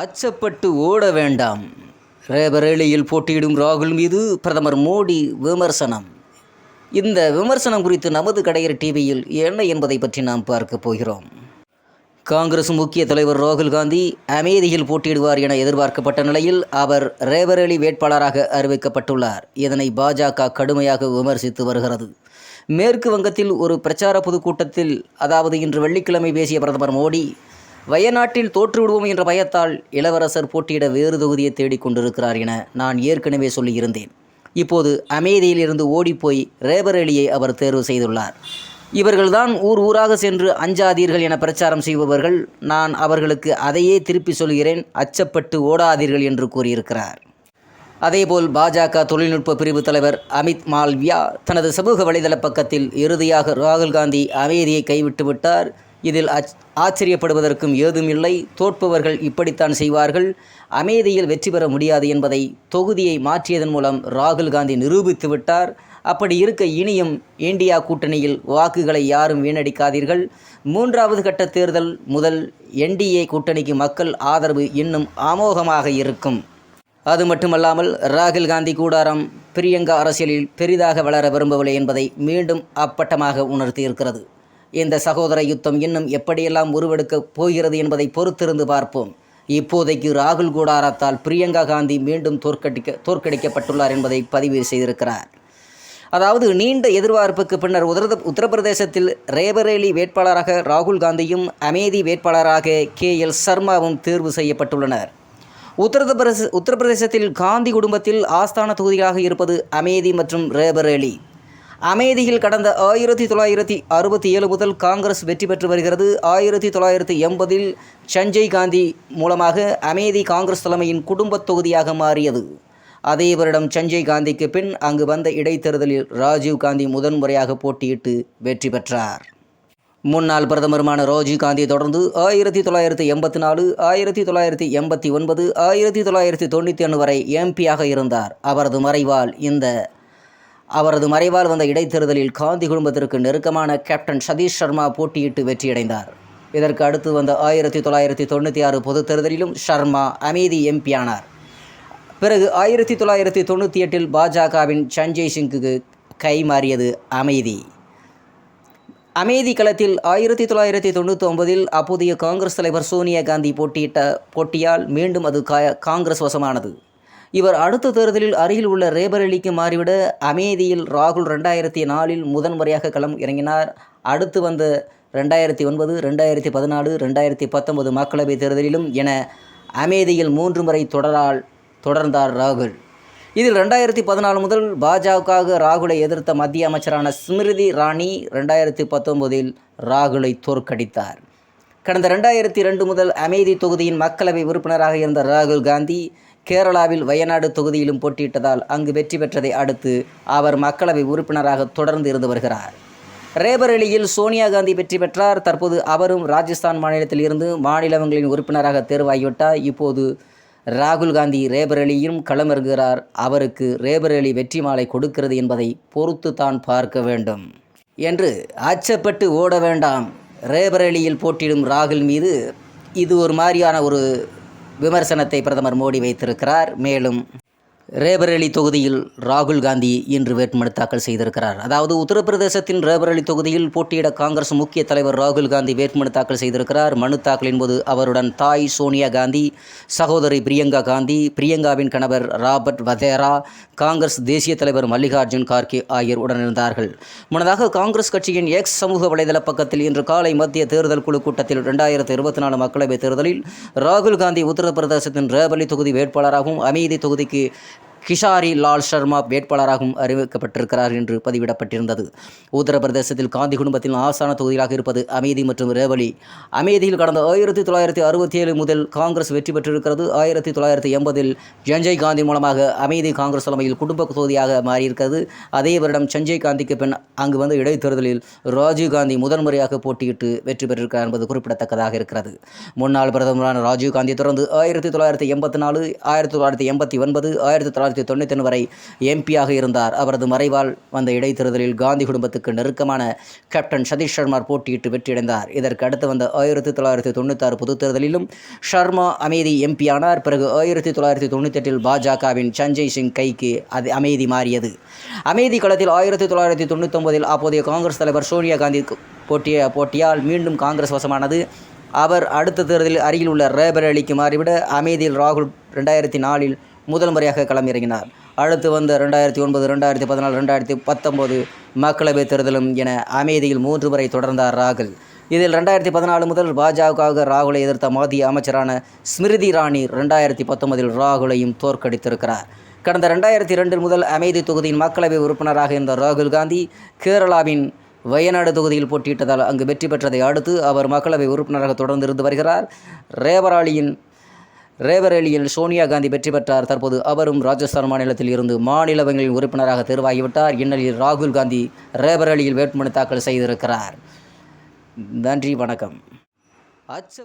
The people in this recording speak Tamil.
அச்சப்பட்டு ஓட வேண்டாம். ரேபரேலியில் போட்டியிடும் ராகுல் மீது பிரதமர் மோடி விமர்சனம். இந்த விமர்சனம் குறித்து நமது கடையர் டிவியில் என்ன என்பதை பற்றி நாம் பார்க்க போகிறோம். காங்கிரஸ் முக்கிய தலைவர் ராகுல் காந்தி அமேதியில் போட்டியிடுவார் என எதிர்பார்க்கப்பட்ட நிலையில் அவர் ரேபரேலி வேட்பாளராக அறிவிக்கப்பட்டுள்ளார். இதனை பாஜக கடுமையாக விமர்சித்து வருகிறது. மேற்கு வங்கத்தில் ஒரு பிரச்சார பொதுக்கூட்டத்தில் அதாவது இன்று வெள்ளிக்கிழமை பேசிய பிரதமர் மோடி வயநாட்டில் தோற்றுவிடுவோம் என்ற பயத்தால் இளவரசர் போட்டியிட வேறு தொகுதியை தேடிக்கொண்டிருக்கிறார் என நான் ஏற்கனவே சொல்லியிருந்தேன். இப்போது அமேதியிலிருந்து ஓடிப்போய் ரேபரேலியை அவர் தேர்வு செய்துள்ளார். இவர்கள்தான் ஊர் ஊராக சென்று அஞ்சாதீர்கள் என பிரச்சாரம் செய்பவர்கள் நான் அவர்களுக்கு அதையே திருப்பி சொல்கிறேன் அச்சப்பட்டு ஓடாதீர்கள் என்று கூறியிருக்கிறார். அதேபோல் பாஜக தொழில்நுட்ப பிரிவு தலைவர் அமித் மால்வியா தனது சமூக வலைதள பக்கத்தில் இறுதியாக ராகுல் காந்தி அமேதியை கைவிட்டு விட்டார். இதில் அச் ஆச்சரியப்படுவதற்கும் ஏதுமில்லை தோற்பவர்கள் இப்படித்தான் செய்வார்கள். அமேதியில் வெற்றி பெற முடியாது என்பதை தொகுதியை மாற்றியதன் மூலம் ராகுல் காந்தி நிரூபித்து விட்டார். அப்படி இருக்க இனியும் இந்தியா கூட்டணியில் வாக்குகளை யாரும் வீணடிக்காதீர்கள். மூன்றாவது கட்ட தேர்தல் முதல் என்டிஏ கூட்டணிக்கு மக்கள் ஆதரவு இன்னும் அமோகமாக இருக்கும். அது மட்டுமல்லாமல் ராகுல் காந்தி கூடாரம் பிரியங்கா அரசியலில் பெரிதாக வளர விரும்பவில்லை என்பதை மீண்டும் அப்பட்டமாக உணர்த்தியிருக்கிறது. இந்த சகோதர யுத்தம் இன்னும் எப்படியெல்லாம் உருவெடுக்கப் போகிறது என்பதை பொறுத்திருந்து பார்ப்போம். இப்போதைக்கு ராகுல் கூடாரத்தால் பிரியங்கா காந்தி மீண்டும் தோற்கடிக்க தோற்கடிக்கப்பட்டுள்ளார் என்பதை பதிவு செய்திருக்கிறார். அதாவது நீண்ட எதிர்பார்ப்புக்கு பின்னர் உத்தர உத்தரப்பிரதேசத்தில் ரேபரேலி வேட்பாளராக ராகுல் காந்தியும் அமேதி வேட்பாளராக கே எல் சர்மாவும் தேர்வு செய்யப்பட்டுள்ளனர். உத்தரப்பிரதேச உத்தரப்பிரதேசத்தில் காந்தி குடும்பத்தில் ஆஸ்தான தொகுதிகளாக இருப்பது அமேதி மற்றும் ரேபரேலி. அமேதியில் கடந்த ஆயிரத்தி தொள்ளாயிரத்தி அறுபத்தி ஏழு முதல் காங்கிரஸ் வெற்றி பெற்று வருகிறது. ஆயிரத்தி தொள்ளாயிரத்தி எண்பதில் சஞ்சய் காந்தி மூலமாக அமேதி காங்கிரஸ் தலைமையின் குடும்பத் தொகுதியாக மாறியது. அதே வருடம் சஞ்சய் காந்திக்கு பின் அங்கு வந்த இடைத்தேர்தலில் ராஜீவ் காந்தி முதன்முறையாக போட்டியிட்டு வெற்றி பெற்றார். முன்னாள் பிரதமருமான ராஜீவ் காந்தியை தொடர்ந்து ஆயிரத்தி தொள்ளாயிரத்தி எண்பத்தி நாலு ஆயிரத்தி தொள்ளாயிரத்தி எண்பத்தி ஒன்பது ஆயிரத்தி தொள்ளாயிரத்தி தொண்ணூற்றி ஒன்று வரை எம்பியாக இருந்தார். அவரது மறைவால் இந்த அவரது மறைவால் வந்த இடைத்தேர்தலில் காந்தி குடும்பத்திற்கு நெருக்கமான கேப்டன் சதீஷ் சர்மா போட்டியிட்டு வெற்றியடைந்தார். இதற்கு அடுத்து வந்த ஆயிரத்தி தொள்ளாயிரத்தி தொண்ணூற்றி ஆறு பொதுத் தேர்தலிலும் சர்மா அமேதி எம்பியானார். பிறகு ஆயிரத்தி தொள்ளாயிரத்தி தொண்ணூற்றி எட்டில் பாஜகவின் சஞ்சய் சிங்குக்கு கை மாறியது அமைதி. களத்தில் ஆயிரத்தி தொள்ளாயிரத்தி தொண்ணூற்றி ஒன்பதில் அப்போதைய காங்கிரஸ் தலைவர் சோனியா காந்தி போட்டியிட்ட போட்டியால் மீண்டும் அது கா காங்கிரஸ் வசமானது. இவர் அடுத்த தேர்தலில் அருகில் உள்ள ரேபரேலிக்கு மாறிவிட அமேதியில் ராகுல் ரெண்டாயிரத்தி நாலில் முதன்முறையாக களம் இறங்கினார். அடுத்து வந்த ரெண்டாயிரத்தி ஒன்பது ரெண்டாயிரத்தி பதினாலு ரெண்டாயிரத்தி பத்தொன்பது மக்களவைத் தேர்தலிலும் என அமேதியில் மூன்று முறை தொடரால் தொடர்ந்தார் ராகுல். இதில் ரெண்டாயிரத்தி பதினாலு முதல் பாஜகவுக்காக ராகுலை எதிர்த்த மத்திய அமைச்சரான ஸ்மிருதி ராணி ரெண்டாயிரத்தி பத்தொன்பதில் ராகுலை தோற்கடித்தார். கடந்த ரெண்டாயிரத்தி ரெண்டு முதல் அமேதி தொகுதியின் மக்களவை உறுப்பினராக இருந்த ராகுல் காந்தி கேரளாவில் வயநாடு தொகுதியிலும் போட்டியிட்டதால் அங்கு வெற்றி பெற்றதை அடுத்து அவர் மக்களவை உறுப்பினராக தொடர்ந்து இருந்து வருகிறார். ரேபரேலியில் சோனியா காந்தி வெற்றி பெற்றார். தற்போது அவரும் ராஜஸ்தான் மாநிலத்தில் இருந்து மாநிலங்களின் உறுப்பினராக தேர்வாகிவிட்டார். இப்போது ராகுல் காந்தி ரேபரேலியும் களமிறங்குகிறார். அவருக்கு ரேபரேலி வெற்றி மாலை கொடுக்கிறது என்பதை பொறுத்து தான் பார்க்க வேண்டும். என்று அச்சப்பட்டு ஓட வேண்டாம். ரேபரேலியில் போட்டியிடும் ராகுல் மீது இது ஒரு மாதிரியான ஒரு விமர்சனத்தை பிரதமர் மோடி வைத்திருக்கிறார். மேலும் ரேபரேலி தொகுதியில் ராகுல் காந்தி இன்று வேட்புமனு தாக்கல் செய்திருக்கிறார். அதாவது உத்தரப்பிரதேசத்தின் ரேபரேலி தொகுதியில் போட்டியிட காங்கிரஸ் முக்கிய தலைவர் ராகுல் காந்தி வேட்புமனு தாக்கல் செய்திருக்கிறார். மனு தாக்கலின் போது அவருடன் தாய் சோனியா காந்தி சகோதரி பிரியங்கா காந்தி பிரியங்காவின் கணவர் ராபர்ட் வதேரா காங்கிரஸ் தேசிய தலைவர் மல்லிகார்ஜுன் கார்கே ஆகியோர் உடனிருந்தார்கள். முன்னதாக காங்கிரஸ் கட்சியின் எக்ஸ் சமூக வலைதள பக்கத்தில் இன்று காலை மத்திய தேர்தல் குழு கூட்டத்தில் இரண்டாயிரத்து இருபத்தி நாலு மக்களவைத் தேர்தலில் ராகுல் காந்தி உத்தரப்பிரதேசத்தின் ரேபரேலி தொகுதி வேட்பாளராகவும் அமைதி தொகுதிக்கு கிஷாரி லால் சர்மா வேட்பாளராகவும் அறிவிக்கப்பட்டிருக்கிறார் என்று பதிவிடப்பட்டிருந்தது. உத்தரப்பிரதேசத்தில் காந்தி குடும்பத்தின் ஆசான தொகுதிகளாக இருப்பது அமேதி மற்றும் ரேவலி. அமேதியில் கடந்த ஆயிரத்தி தொள்ளாயிரத்தி அறுபத்தி ஏழு முதல் காங்கிரஸ் வெற்றி பெற்றிருக்கிறது. ஆயிரத்தி தொள்ளாயிரத்தி எண்பதில் சஞ்சய் காந்தி மூலமாக அமேதி காங்கிரஸ் தலைமையில் குடும்ப தொகுதியாக மாறியிருக்கிறது. அதே வருடம் சஞ்சய் காந்திக்கு பின் அங்கு வந்த இடைத்தேர்தலில் ராஜீவ் காந்தி முதன்முறையாக போட்டியிட்டு வெற்றி பெற்றிருக்கிறார் என்பது குறிப்பிடத்தக்கதாக இருக்கிறது. முன்னாள் பிரதமரான ராஜீவ் காந்தி தொடர்ந்து ஆயிரத்தி தொள்ளாயிரத்தி எண்பத்தி நாலு ஆயிரத்தி தொள்ளாயிரத்தி எண்பத்தி ஒன்பது ஆயிரத்தி தொள்ளாயிரத்தி தொள்ளாயிரத்தி தொண்ணூற்றி ஒன்று வரை எம்பியாக இருந்தார். அவரது மறைவால் வந்த இடைத்தேர்தலில் காந்தி குடும்பத்துக்கு நெருக்கமான கேப்டன் சதீஷ் சர்மா போட்டியிட்டு வெற்றியடைந்தார். இதற்கு அடுத்து வந்த ஆயிரத்தி தொள்ளாயிரத்தி தொண்ணூத்தாறு பொதுத் தேர்தலிலும் ஷர்மா அமைதி எம்பி ஆனார். பிறகு ஆயிரத்தி தொள்ளாயிரத்தி தொண்ணூத்தெட்டில் பாஜகவின் சஞ்சய் சிங் கைக்கு அது அமைதி மாறியது. அமைதி களத்தில் ஆயிரத்தி தொள்ளாயிரத்தி தொண்ணூத்தொம்பதில் அப்போதைய காங்கிரஸ் தலைவர் சோனியா காந்தி போட்டிய போட்டியால் மீண்டும் காங்கிரஸ் வசமானது. அவர் அடுத்த தேர்தலில் அருகில் உள்ள ரேபரேலிக்கு மாறிவிட அமைதியில் ராகுல் ரெண்டாயிரத்தி நாலில் முதல் முறையாக களமிறங்கினார். அடுத்து வந்த ரெண்டாயிரத்தி ஒன்பது ரெண்டாயிரத்தி பதினாலு ரெண்டாயிரத்தி பத்தொம்போது மக்களவைத் தேர்தலும் என அமைதியில் மூன்று முறை தொடர்ந்தார் ராகுல். இதில் ரெண்டாயிரத்தி பதினாலு முதல் பாஜகவுக்கு ராகுலை எதிர்த்த மத்திய அமைச்சரான ஸ்மிருதி இராணி ரெண்டாயிரத்தி பத்தொன்பதில் ராகுலையும் தோற்கடித்திருக்கிறார். கடந்த ரெண்டாயிரத்தி ரெண்டில் முதல் அமைதி தொகுதியின் மக்களவை உறுப்பினராக இருந்த ராகுல் காந்தி கேரளாவின் வயநாடு தொகுதியில் போட்டியிட்டதால் அங்கு வெற்றி பெற்றதை அடுத்து அவர் மக்களவை உறுப்பினராக தொடர்ந்து இருந்து வருகிறார். ரேவராளியின் ரேபரேலியில் சோனியா காந்தி வெற்றி பெற்றார். தற்போது அவரும் ராஜஸ்தான் மாநிலத்தில் இருந்து மாநிலவங்களின் உறுப்பினராக தேர்வாகிவிட்டார். இந்நிலையில் ராகுல் காந்தி ரேபரேலியில் வேட்புமனு தாக்கல் செய்திருக்கிறார். நன்றி வணக்கம். அச்ச